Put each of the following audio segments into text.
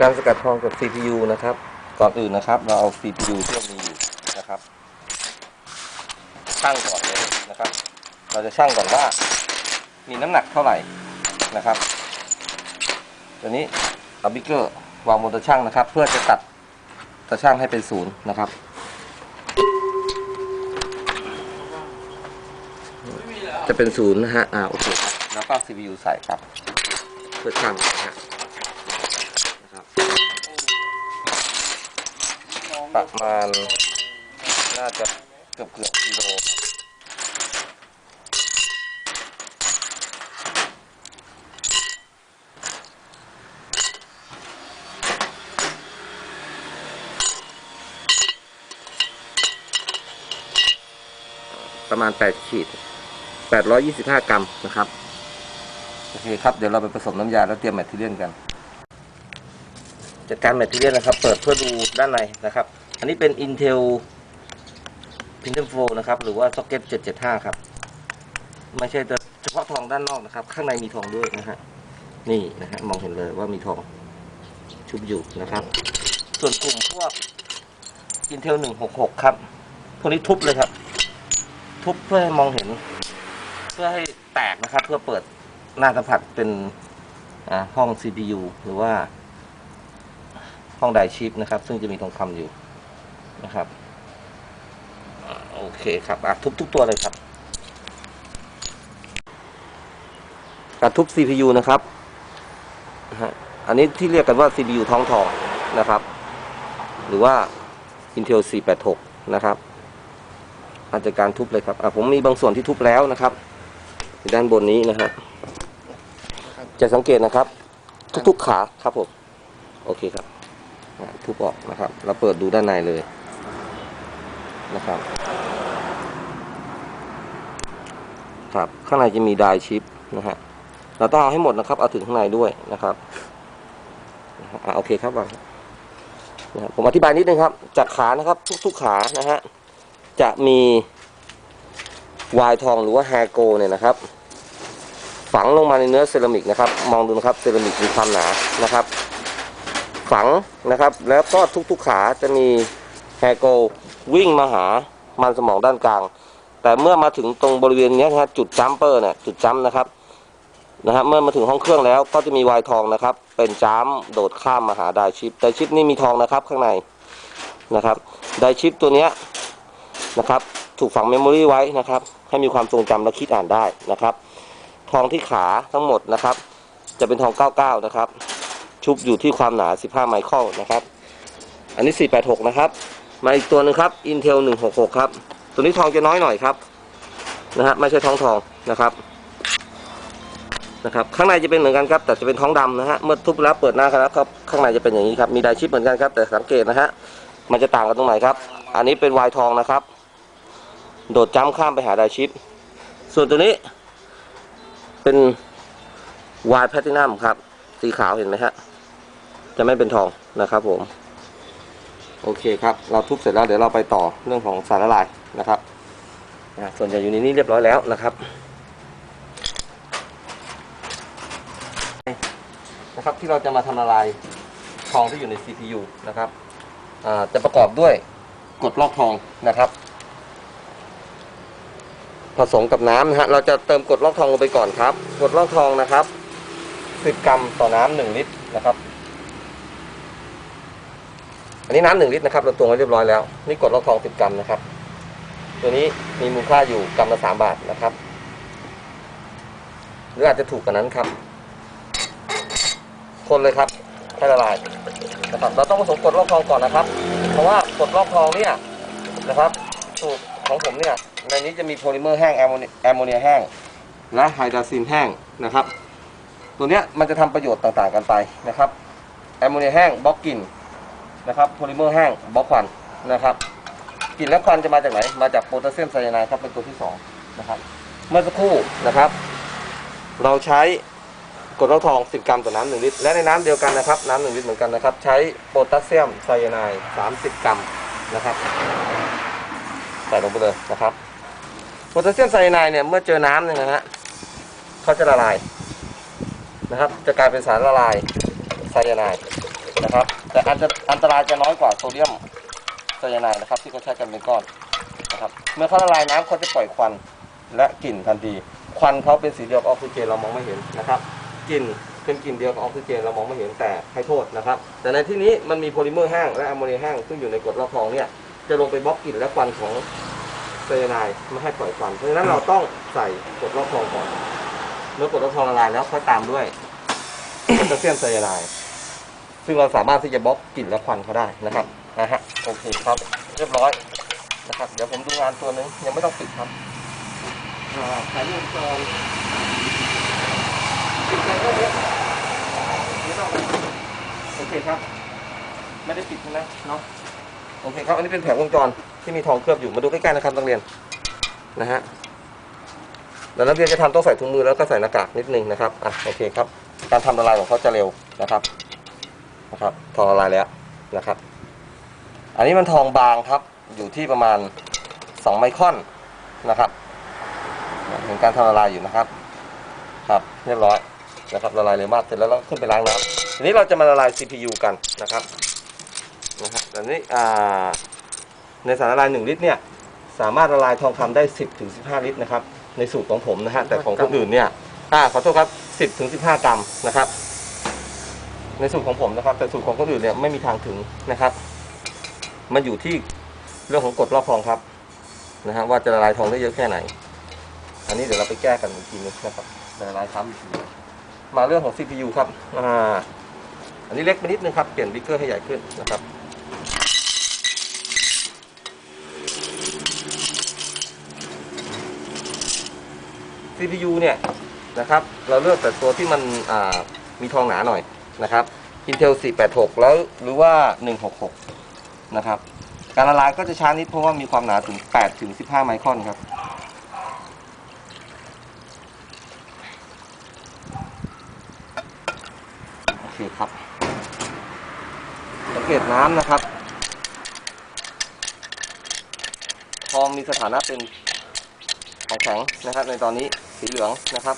การสกัดทองกับ CPU นะครับ ก่อนอื่นนะครับ เราเอา CPU ที่เรามีอยู่นะครับชั่งก่อนเลยนะครับ เราจะชั่งก่อนว่า มีน้ำหนักเท่าไหร่นะครับตัวนี้เอาบิ๊กเกอร์วางบนตะชั่งนะครับ เพื่อจะตัดตะชั่งให้เป็นศูนย์นะครับจะเป็นศูนย์นะฮะอ่าโอเคแล้วก็ CPU ใส่ครับ เพื่อชั่งนะฮะนะครับ ประมาณ น่าจะเกือบเกือบกิโลครับประมาณ 8 ขีด 825 กรัมนะครับ โอเคครับ เดี๋ยวเราไปผสมน้ำยาแล้วเตรียมแมทเทียนกัน จัดการแมทเทียนนะครับ เปิดเพื่อดูด้านในนะครับ อันนี้เป็น Intel Pentium 4นะครับ หรือว่า Socket 775 ครับ ไม่ใช่แต่เฉพาะทองด้านนอกนะครับ ข้างในมีทองด้วยนะฮะ นี่นะฮะ มองเห็นเลยว่ามีทองชุบอยู่นะครับ ส่วนกลุ่มพวก Intel 166 ครับ พวกนี้ทุบเลยครับ ทุบเพื่อให้มองเห็น เพื่อให้แตกนะครับ เพื่อเปิดหน้าสัมผัสเป็นห้อง CPU หรือว่าห้องไดชิปนะครับ ซึ่งจะมีทองคำอยู่ นะครับโอเคครับอะทุบทุกตัวเลยครับการทุบ CPU นะครับฮะอันนี้ที่เรียกกันว่า CPU ท้องทองนะครับ หรือว่า Intel 486 นะครับอาจจะการทุบเลยครับอะผมมีบางส่วนที่ทุบแล้วนะครับด้านบนนี้นะฮะจะสังเกตนะครับ ทุกๆขาครับผมโอเคครับทุบออกนะครับ เราเปิดดูด้านในเลย นะครับ ครับข้างในจะมีไดชิปนะฮะเราต้องเอาให้หมดนะครับเอาถึงข้างในด้วยนะครับอ่าโอเคครับวางนะครับผมอธิบายนิดนึงครับ จากขานะครับทุกๆขานะฮะจะมีวายทองหรือว่าแฮโกเนี่ยนะครับ ฝังลงมาในเนื้อเซรามิกนะครับ มองดูนะครับเซรามิกมีความหนานะครับ ฝังนะครับ แล้วก็ทุกๆขาจะมี แฮโกวิ่งมาหามันสมองด้านกลาง แต่เมื่อมาถึงตรงบริเวณนี้นะจุดจัมเปอร์เนี่ยจุดจัมนะครับนะฮะเมื่อมาถึงห้องเครื่องแล้วก็จะมีวายทองนะครับ เป็นจัมโดดข้ามมาหาไดชิปไดชิปนี่มีทองนะครับข้างในนะครับไดชิปตัวเนี้ยนะครับถูกฝังเมมโมรีไว้นะครับ ให้มีความทรงจำและคิดอ่านได้นะครับ ทองที่ขาทั้งหมดนะครับ จะเป็นทอง 99 นะครับ ชุบอยู่ที่ความหนา 15 ไมครอนนะครับ อันนี้ 486 นะครับ มาอีกตัวหนึ่งครับ Intel 166 ครับ ตัวนี้ทองจะน้อยหน่อยครับนะฮะไม่ใช่ทองทองนะครับนะครับ ข้างในจะเป็นเหมือนกันครับ แต่จะเป็นทองดำนะฮะเมื่อทุบแล้วเปิดหน้าครับครับข้างในจะเป็นอย่างนี้ครับมีไดชิปเหมือนกันครับ แต่สังเกตนะฮะมันจะต่างกันตรงไหนครับ อันนี้เป็นวายทองนะครับ โดดจ้ำข้ามไปหาไดชิป ส่วนตัวนี้ เป็นวายแพลตินัมครับ สีขาวเห็นไหมฮะจะไม่เป็นทองนะครับผม โอเคครับ เราทุบเสร็จแล้วเดี๋ยวเราไปต่อเรื่องของสารละลายนะครับส่วนใหญ่อยู่ในนี้เรียบร้อยแล้วนะครับนะครับที่เราจะมาทำละลายทองที่อยู่ใน CPU นะครับอ่าจะประกอบด้วยกรดลอกทองนะครับ ผสมกับน้ำนะฮะเราจะเติมกรดลอกทองลงไปก่อนครับกรดลอกทองนะครับ10กรัมต่อน้ำหนึ่งลิตรนะครับ อันนี้น้ำหนึ่งลิตรนะครับเราตวงไว้เรียบร้อยแล้วนี่กดลอกทอง10กรัมนะครับ ตัวนี้มีมูลค่าอยู่กรัมละ3บาทนะครับ หรืออาจจะถูกกว่านั้นครับ คนเลยครับให้ละลายนะครับ เราต้องผสมกดลอกทองก่อนนะครับ เพราะว่ากดลอกทองเนี่ยนะครับสูตรของผมเนี่ยในนี้จะมีโพลิเมอร์แห้งแอมโมเนียแอมโมเนียแห้งและไฮดราซินแห้งนะครับ ตัวเนี้ยมันจะทำประโยชน์ต่างๆกันไปนะครับแอมโมเนียแห้งบล็อกกลิ่น นะครับโพลิเมอร์แห้งบล็อกควันนะครับกลิ่นและควันจะมาจากไหน มาจากโพแทสเซียมไซยาไนด์ครับเป็นตัวที่สองนะครับเมื่อสักครู่นะครับ เราใช้กรดเหล้าทอง 10 กรัมต่อน้ำ1ลิตรและในน้ำเดียวกันนะครับ น้ำ1ลิตรเหมือนกันนะครับ ใช้โพแทสเซียมไซยาไนด์30 กรัมนะครับใส่ลงไปเลยนะครับโพแทสเซียมไซยาไนด์เนี่ยเมื่อเจอน้ำเนี่ยนะฮะเขาจะละลายนะครับ จะกลายเป็นสารละลายไซยาไนด์ นะครับ แต่อันจะอันตรายจะน้อยกว่าโซเดียมไซยาไนด์นะครับ ที่เขาใช้กันเป็นก้อนนะครับ เมื่อเขาละลายน้ำเขาจะปล่อยควันและกลิ่นทันที ควันเขาเป็นสีเดียวกับออกซิเจนเรามองไม่เห็นนะครับ กลิ่นเป็นกลิ่นเดียวกับออกซิเจนเรามองไม่เห็นแต่ให้โทษนะครับ แต่ในที่นี้มันมีโพลิเมอร์แห้งและอะโมเนียแห้งซึ่งอยู่ในกรดละครเนี่ยจะลงไปบล็อกกลิ่นและควันของไซยาไนด์ไม่ให้ปล่อยควัน เพราะฉะนั้นเราต้องใส่กรดละครก่อน เมื่อกรดละครละลายแล้วค่อยตามด้วยโพแทสเซียมไซยาไนด์ ซึ่งเราสามารถที่จะบล็อกกลิ่นและควันเขาได้นะครับนะฮะโอเคครับ เรียบร้อยนะครับ เดี๋ยวผมดูงานตัวนึงยังไม่ต้องปิดครับอ่าสายวงจรปิดแค่นี้ไม่ต้องนะครับโอเคครับ ไม่ได้ปิดใช่ไหมเนาะโอเคครับ อันนี้เป็นแผงวงจรที่มีทองเคลือบอยู่ มาดูใกล้ๆนะครับนักเรียนนะฮะแล้วนักเรียนจะทำต้องใส่ถุงมือแล้วก็ใส่หน้ากากนิดนึงนะครับ อะ โอเคครับ การทำละลายของเขาจะเร็วนะครับ นะครับ ทองละลายแล้วนะครับ อันนี้มันทองบางครับ อยู่ที่ประมาณ 2 ไมครอนนะครับ เห็นการทำละลายอยู่นะครับ ครับ เรียบร้อยนะครับ ละลายเร็วมาก เสร็จแล้วเราขึ้นไปล้างน้ำทีนี้เราจะมาละลาย CPU กันนะครับ นะฮะแต่นี้อ่าในสารละลาย 1 ลิตรเนี่ย สามารถละลายทองคำได้ 10ถึง15 ลิตรนะครับ ในสูตรของผมนะฮะ แต่ของคนอื่นเนี่ย อ่า ขอโทษครับ 10ถึง15 กรัมนะครับ ในสูตรของผมนะครับ แต่สูตรของคนอื่นเนี่ยไม่มีทางถึงนะครับ มันอยู่ที่เรื่องของกฎรอบทองครับนะฮะว่าจะละลายทองได้เยอะแค่ไหน อันนี้เดี๋ยวเราไปแก้กันอีกทีนึงนะครับละลายซ้ำอีกทีมาเรื่องของ CPU ครับอ่าอันนี้เล็กไปนิดนึงครับ เปลี่ยนบิ๊กเกอร์ให้ใหญ่ขึ้นนะครับ CPU เนี่ยนะครับ เราเลือกแต่ตัวที่มันมีทองหนาหน่อย นะครับ Intel 486 แล้วหรือว่า 166 นะครับ การละลายก็จะช้านิดเพราะว่ามีความหนาถึง 8 ถึง 15 ไมครอนครับ โอเคครับ สังเกตน้ำนะครับ ทองมีสถานะเป็นของแข็งนะครับ ในตอนนี้สีเหลืองนะครับ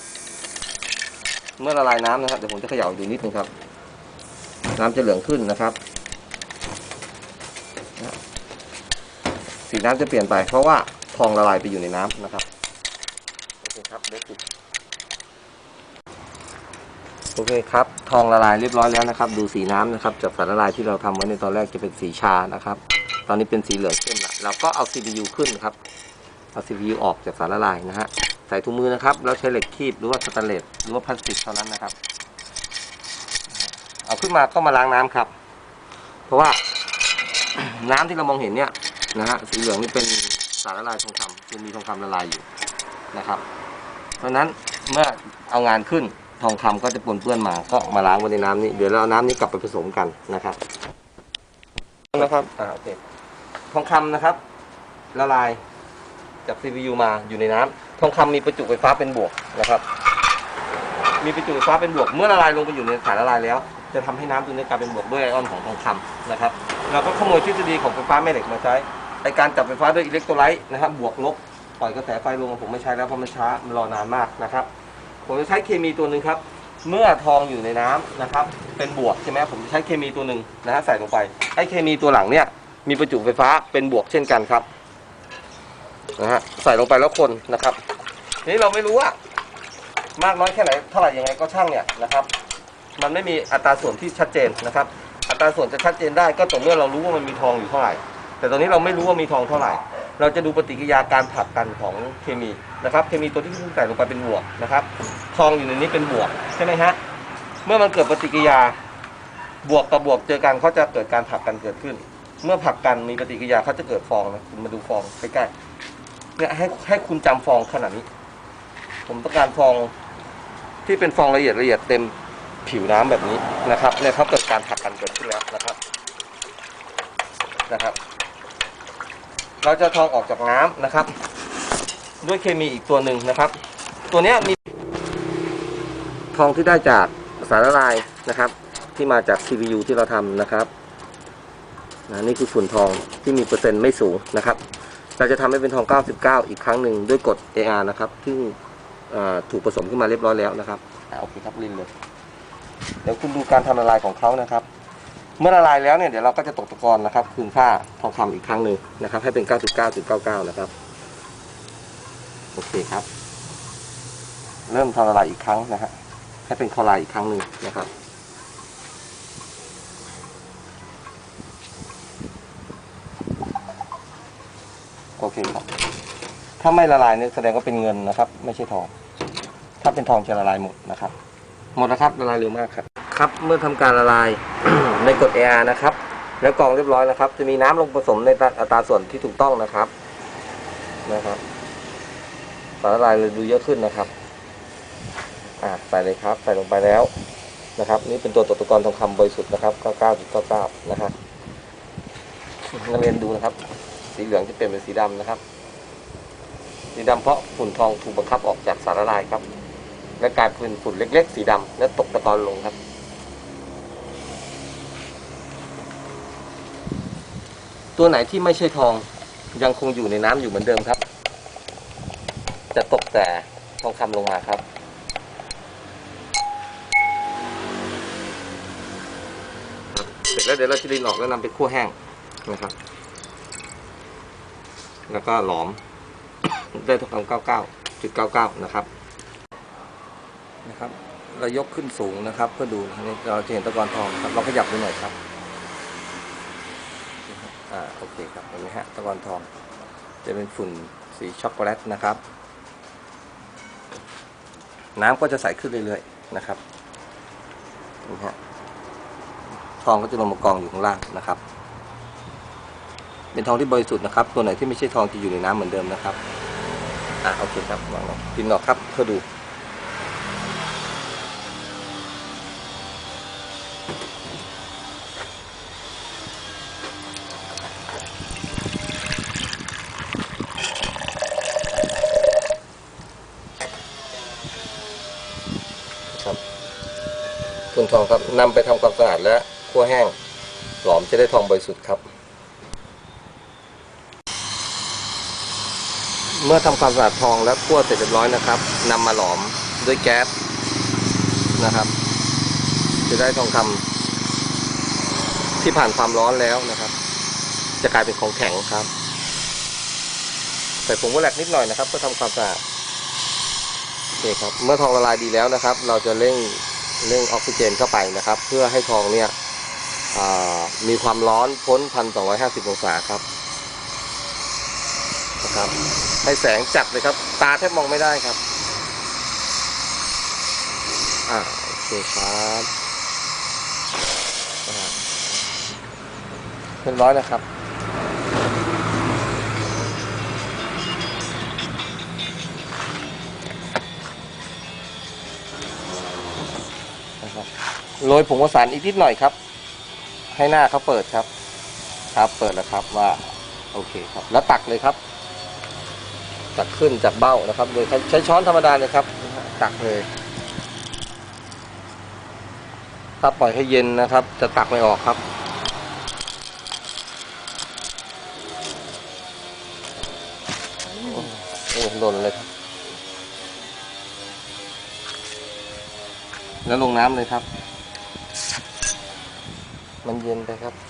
เมื่อละลายน้ำนะครับ เดี๋ยวผมจะเขย่าดูนิดนึงครับ น้ำจะเหลืองขึ้นนะครับ สีน้ำจะเปลี่ยนไป เพราะว่าทองละลายไปอยู่ในน้ำนะครับโอเคครับเด็กปิดโอเคครับ ทองละลายเรียบร้อยแล้วนะครับ ดูสีน้ำนะครับจากสารละลายที่เราทำไว้ในตอนแรกจะเป็นสีชานะครับ ตอนนี้เป็นสีเหลืองเข้มละเราก็เอา CPU ขึ้นครับ เอา CPU ออกจากสารละลายนะฮะ ใส่ถุงมือนะครับ แล้วใช้เหล็กคีบหรือว่าสแตนเลสหรือว่าพลาสติกเท่านั้นนะครับ เอาขึ้นมาก็มาล้างน้ำครับ เพราะว่าน้ำที่เรามองเห็นเนี่ยนะฮะสีเหลืองนี่เป็นสารละลายทองคำคือมีทองคำละลายอยู่นะครับ เพราะฉะนั้นเมื่อเอางานขึ้นทองคำก็จะปนเปื้อนมา ก็มาล้างไว้ในน้ำนี้เดี๋ยวเราเอาน้ำนี้กลับไปผสมกันนะครับนะครับอ่าโอเคทองคำนะครับ ละลายจาก CPU มาอยู่ในน้ำทองคำมีประจุไฟฟ้าเป็นบวกนะครับ มีประจุไฟฟ้าเป็นบวก เมื่อละลายลงไปอยู่ในสารละลายแล้ว จะทำให้น้ำตัวนี้กลายเป็นบวกด้วยไอออนของทองคำนะครับ เราก็ขโมยทฤษฎีของไฟฟ้าแม่เหล็กมาใช้ในการจับไฟฟ้าด้วยอิเล็กโทรไลต์นะครับบวกลบปล่อยกระแสไฟลงผมไม่ใช้แล้วเพราะมันช้ามันรอนานมากนะครับผมจะใช้เคมีตัวหนึ่งครับ เมื่อทองอยู่ในน้ำนะครับ เป็นบวกใช่ไหมผมจะใช้เคมีตัวหนึ่งนะฮะใส่ลงไปไอเคมีตัวหลังเนี่ยมีประจุไฟฟ้าเป็นบวกเช่นกันครับนะฮะใส่ลงไปแล้วคนนะครับนี้เราไม่รู้ว่ามากน้อยแค่ไหนเท่าไหร่ยังไงก็ช่างเนี่ยนะครับ มันไม่มีอัตราส่วนที่ชัดเจนนะครับ อัตราส่วนจะชัดเจนได้ก็ต่อเมื่อเรารู้ว่ามันมีทองอยู่เท่าไหร่ แต่ตอนนี้เราไม่รู้ว่ามีทองเท่าไหร่ เราจะดูปฏิกิริยาการผลักกันของเคมีนะครับ เคมีตัวที่ใส่ลงไปเป็นบวกนะครับ ทองอยู่ในนี้เป็นบวกใช่ไหมฮะ เมื่อมันเกิดปฏิกิริยาบวกกับบวกเจอกันเขาจะเกิดการผลักกันเกิดขึ้น เมื่อผลักกันมีปฏิกิริยาเขาจะเกิดฟองนะคุณมาดูฟองใกล้ๆเนี่ยให้ให้คุณจำฟองขนาดนี้ ผมต้องการฟองที่เป็นฟองละเอียดละเอียดเต็ม ผิวน้ำแบบนี้นะครับเนี่ยเขาเกิดการผลักกันเกิดขึ้นแล้วนะครับนะครับ เราจะทองออกจากน้ำนะครับ ด้วยเคมีอีกตัวหนึ่งนะครับ ตัวนี้มีทองที่ได้จากสารละลายนะครับ ที่มาจาก CPU ที่เราทำนะครับนะนี่คือฝุ่นทองที่มีเปอร์เซ็นต์ไม่สูงนะครับ เราจะทำให้เป็นทอง 99 อีกครั้งหนึ่งด้วยกฎ AR นะครับซึ่งถูกผสมขึ้นมาเรียบร้อยแล้วนะครับอ่าโอเคครับลินเลย เดี๋ยวคุณดูการทำละลายของเขานะครับ เมื่อละลายแล้วเนี่ยเดี๋ยวเราก็จะตกตะกอนนะครับ คืนค่าทองคำอีกครั้งหนึ่งนะครับ ให้เป็น 99.99 นะครับ โอเคครับ เริ่มทำละลายอีกครั้งนะฮะให้เป็นคอไรด์อีกครั้งหนึ่งนะครับโอเคครับ ถ้าไม่ละลายเนี่ยแสดงว่าเป็นเงินนะครับ ไม่ใช่ทอง ถ้าเป็นทองจะละลายหมดนะครับ หมดแล้วครับละลายเร็วมากครับ ครับ เมื่อทำการละลายในกรด AR นะครับ แล้วกรองเรียบร้อยนะครับ จะมีน้ำลงผสมในอัตราส่วนที่ถูกต้องนะครับนะครับสารละลายเลยดูเยอะขึ้นนะครับอ่าใส่เลยครับ ใส่ลงไปแล้วนะครับ นี่เป็นตัวตกตะกอนทองคำบริสุทธิ์นะครับ99.99นะครับนักเรียนดูนะครับ สีเหลืองจะเปลี่ยนเป็นสีดำนะครับ สีดำเพราะฝุ่นทองถูกบังคับออกจากสารละลายครับ และกลายเป็นฝุ่นเล็ก ๆ สีดำและตกตะกอนลงครับ ตัวไหนที่ไม่ใช่ทองยังคงอยู่ในน้ำอยู่เหมือนเดิมครับ จะตกแต่ทองคำลงมาครับ เสร็จแล้วเดี๋ยวเราจะดินออกแล้วนำไปคั่วแห้งนะครับ แล้วก็หลอมได้ทองคำ99.99นะครับนะครับ เรายกขึ้นสูงนะครับ เพื่อดูนี่เราจะเห็นตะกอนทองครับ เราขยับดูหน่อยครับ อ่าโอเคครับเห็นไหมฮะตะกอนทอง จะเป็นฝุ่นสีช็อกโกแลตนะครับ น้ำก็จะใสขึ้นเรื่อยๆนะครับนี่ฮะทองก็จะลงมากองอยู่ข้างล่างนะครับ เป็นทองที่บริสุทธิ์นะครับ ตัวไหนที่ไม่ใช่ทองจะอยู่ในน้ำเหมือนเดิมนะครับอะโอเคครับวางลงกินออกครับเพื่อดู ทองครับนำไปทำความสะอาดและคั่วแห้งหลอมจะได้ทองบริสุทธิ์ครับ เมื่อทำความสะอาดทองและคั่วเสร็จเรียบร้อยนะครับนำมาหลอมด้วยแก๊สนะครับ จะได้ทองคำที่ผ่านความร้อนแล้วนะครับ จะกลายเป็นของแข็งครับ ใส่ผงวัวแหลกนิดหน่อยนะครับเพื่อทำความสะอาดโอเคครับ เมื่อทองละลายดีแล้วนะครับ เราจะเร่ง เรื่องออกซิเจนเข้าไปนะครับ เพื่อให้ทองเนี่ยมีความร้อนพ้นพันสองร้อยห้าสิบองศาครับนะครับให้แสงจัดเลยครับ ตาแทบมองไม่ได้ครับอ่าโอเคครับเรียบร้อยนะครับนะครับ โรยผงวสานอีกนิดหน่อยครับ ให้หน้าเขาเปิดครับ ครับเปิดแล้วครับว่าโอเคครับ แล้วตักเลยครับ ตักขึ้นจากเบ้านะครับ โดยใช้ช้อนธรรมดาเลยครับ ตักเลยถ้าปล่อยให้เย็นนะครับ จะตักไม่ออกครับ โอ้หล่นเลยครับ แล้วลงน้ำเลยครับ มันเย็นไปครับ